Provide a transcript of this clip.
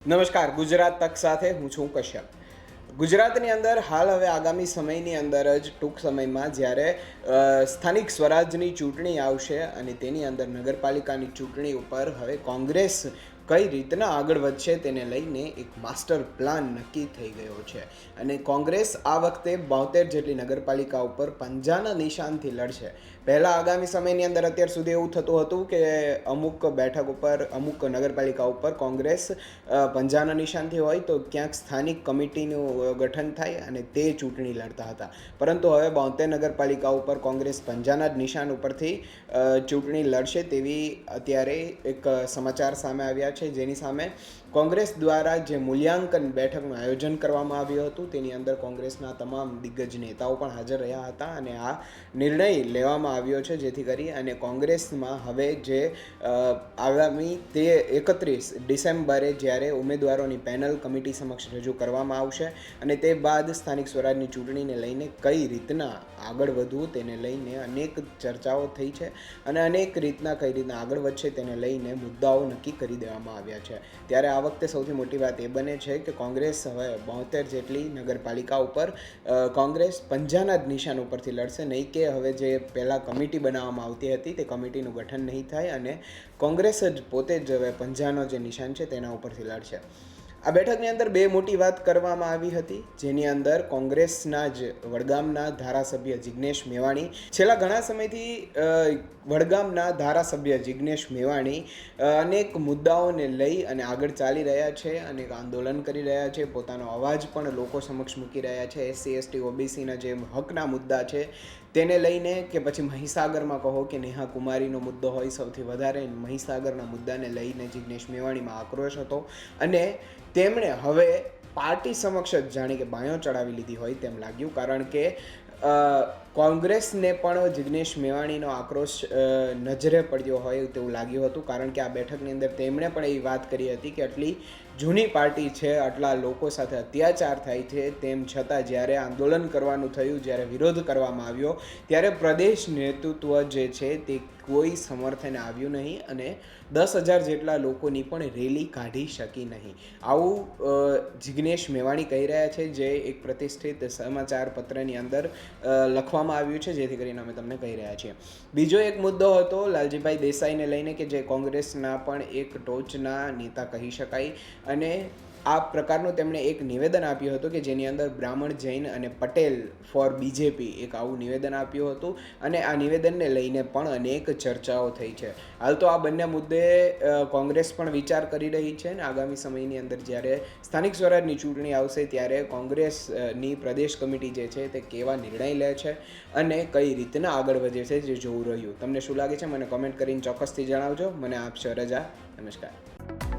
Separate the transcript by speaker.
Speaker 1: નમસ્કાર, ગુજરાત તક સાથે હું છું કશ્યપ. ગુજરાતની અંદર હાલ હવે આગામી સમયની અંદર જ ટૂંક સમયમાં જ્યારે સ્થાનિક સ્વરાજની ચૂંટણી આવશે અને તેની અંદર નગરપાલિકાની ચૂંટણી ઉપર હવે કોંગ્રેસ કઈ રીતના આગળ વધશે તેને લઈને એક માસ્ટર પ્લાન નક્કી થઈ ગયો છે. અને કોંગ્રેસ આ વખતે બોતેર જેટલી નગરપાલિકા ઉપર પંજાના નિશાનથી લડશે. પહેલાં આગામી સમયની અંદર અત્યાર સુધી એવું થતું હતું કે અમુક બેઠક ઉપર, અમુક નગરપાલિકા ઉપર કોંગ્રેસ પંજાના નિશાનથી હોય તો ક્યાંક સ્થાનિક કમિટીનું ગઠન થાય અને તે ચૂંટણી લડતા હતા. પરંતુ હવે બોતેર નગરપાલિકા ઉપર કોંગ્રેસ પંજાના જ નિશાન ઉપરથી ચૂંટણી લડશે તેવી અત્યારે એક સમાચાર સામે આવ્યા છે. જેની સામે કોંગ્રેસ દ્વારા જે મૂલ્યાંકન બેઠકનું આયોજન કરવામાં આવ્યું હતું, તેની અંદર કોંગ્રેસના તમામ દિગ્ગજ નેતાઓ પણ હાજર રહ્યા હતા અને આ નિર્ણય લેવામાં આવ્યો છે, જેથી કરી અને કોંગ્રેસમાં હવે જે આગામી તે એકત્રીસ ડિસેમ્બરે જ્યારે ઉમેદવારોની પેનલ કમિટી સમક્ષ રજૂ કરવામાં આવશે અને તે બાદ સ્થાનિક સ્વરાજની ચૂંટણીને લઈને કઈ રીતના આગળ વધવું તેને લઈને અનેક ચર્ચાઓ થઈ છે અને અનેક રીતના કઈ રીતના આગળ વધશે તેને લઈને મુદ્દાઓ નક્કી કરી દેવામાં આવ્યા છે. ત્યારે આ વખતે સૌથી મોટી વાત એ બને છે કે કોંગ્રેસ હવે બોતેર જેટલી નગરપાલિકા ઉપર કોંગ્રેસ પંજાના જ નિશાન ઉપરથી લડશે. નહીં કે હવે જે પહેલાં કમિટી બનાવવામાં આવતી હતી તે કમિટીનું ગઠન નહીં થાય અને કોંગ્રેસ જ પોતે જ હવે પંજાનો જે નિશાન છે તેના ઉપરથી લડશે. આ બેઠકની અંદર બે મોટી વાત કરવામાં આવી હતી, જેની અંદર કોંગ્રેસના જ વડગામના ધારાસભ્ય જિજ્ઞેશ મેવાણી, છેલ્લા ઘણા સમયથી વડગામના ધારાસભ્ય જિજ્ઞેશ મેવાણી અનેક મુદ્દાઓને લઈ અને આગળ ચાલી રહ્યા છે, અનેક આંદોલન કરી રહ્યા છે, પોતાનો અવાજ પણ લોકો સમક્ષ મૂકી રહ્યા છે, એસસી, એસટી, ઓબીસીના જે હકના મુદ્દા છે તેને લઈને કે પછી મહીસાગરમાં કહો કે નેહા કુમારીનો મુદ્દો હોય સૌથી વધારે, મહીસાગરના મુદ્દાને લઈને જિજ્ઞેશ મેવાણીમાં આક્રોશ હતો અને તેમણે હવે પાર્ટી સમક્ષ જ જાણે કે બાયો ચડાવી લીધી હોય તેમ લાગ્યું. કારણ કે કોંગ્રેસને પણ જિગ્નેશ મેવાણીનો આક્રોશ નજરે પડ્યો હોય તેવું લાગ્યું હતું. કારણ કે આ બેઠકની અંદર તેમણે પણ એવી વાત કરી હતી કે આટલી જૂની પાર્ટી છે આટલા લોકો સાથે અત્યાચાર થાય છે તેમ છતાં જ્યારે આંદોલન કરવાનું થયું જ્યારે વિરોધ કરવામાં આવ્યો ત્યારે પ્રદેશ નેતૃત્વ જે છે તે કોઈ સમર્થન આવ્યું નહીં અને દસ હજાર જેટલા લોકોની પણ રેલી કાઢી શકી નહીં. આવું જિગ્નેશ મેવાણી કહી રહ્યા છે જે એક પ્રતિષ્ઠિત સમાચાર પત્રની અંદર અ, લખવામાં આવ્યું છે, જેથી કરીને અમે તમને કહી રહ્યા છીએ. બીજો એક મુદ્દો હતો લાલજીભાઈ દેસાઈને લઈને કે જે કોંગ્રેસના પણ એક ટોચના નેતા કહી શકાય. અને આ પ્રકારનું તેમણે એક નિવેદન આપ્યું હતું કે જેની અંદર બ્રાહ્મણ જૈન અને પટેલ ફોર બીજેપી એક આવું નિવેદન આપ્યું હતું અને આ નિવેદનને લઈને પણ અનેક ચર્ચાઓ થઈ છે. હાલ તો આ બંને મુદ્દે કોંગ્રેસ પણ વિચાર કરી રહી છે અને આગામી સમયની અંદર જ્યારે સ્થાનિક સ્વરાજની ચૂંટણી આવશે ત્યારે કોંગ્રેસની પ્રદેશ કમિટી જે છે તે કેવા નિર્ણય લે છે અને કઈ રીતના આગળ વધે છે જે જોવું રહ્યું. તમને શું લાગે છે? મને કોમેન્ટ કરીને ચોક્કસથી જણાવજો. મને આપશો રજા. નમસ્કાર.